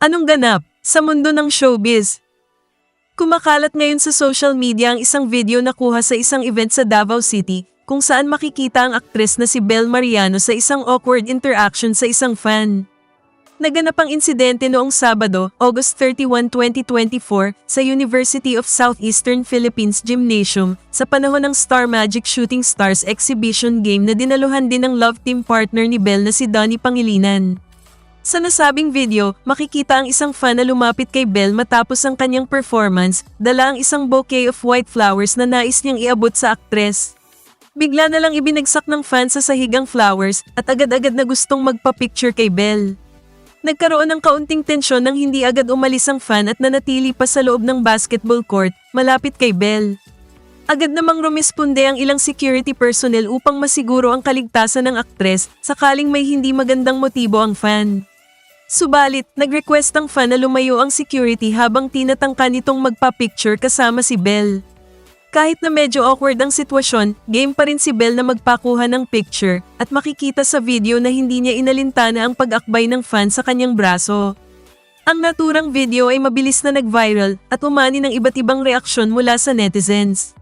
Anong ganap sa mundo ng showbiz? Kumakalat ngayon sa social media ang isang video na kuha sa isang event sa Davao City kung saan makikita ang aktres na si Bel Mariano sa isang awkward interaction sa isang fan. Naganap ang insidente noong Sabado, August 31, 2024, sa University of Southeastern Philippines Gymnasium sa panahon ng Star Magic Shooting Stars exhibition game na dinaluhan din ng love team partner ni Bel na si Donnie Pangilinan. Sa nasabing video, makikita ang isang fan na lumapit kay Belle matapos ang kanyang performance, dala ang isang bouquet of white flowers na nais niyang iabot sa aktres. Bigla na lang ibinagsak ng fan sa sahigang flowers at agad-agad na gustong magpa-picture kay Belle. Nagkaroon ng kaunting tensyon nang hindi agad umalis ang fan at nanatili pa sa loob ng basketball court, malapit kay Belle. Agad namang rumisponde ang ilang security personnel upang masiguro ang kaligtasan ng aktres sakaling may hindi magandang motibo ang fan. Subalit, nag-request ang fan na lumayo ang security habang tinatangka nitong magpa-picture kasama si Belle. Kahit na medyo awkward ang sitwasyon, game pa rin si Belle na magpakuha ng picture at makikita sa video na hindi niya inalintana ang pag-akbay ng fan sa kanyang braso. Ang naturang video ay mabilis na nag-viral at umani ng iba't ibang reaksyon mula sa netizens.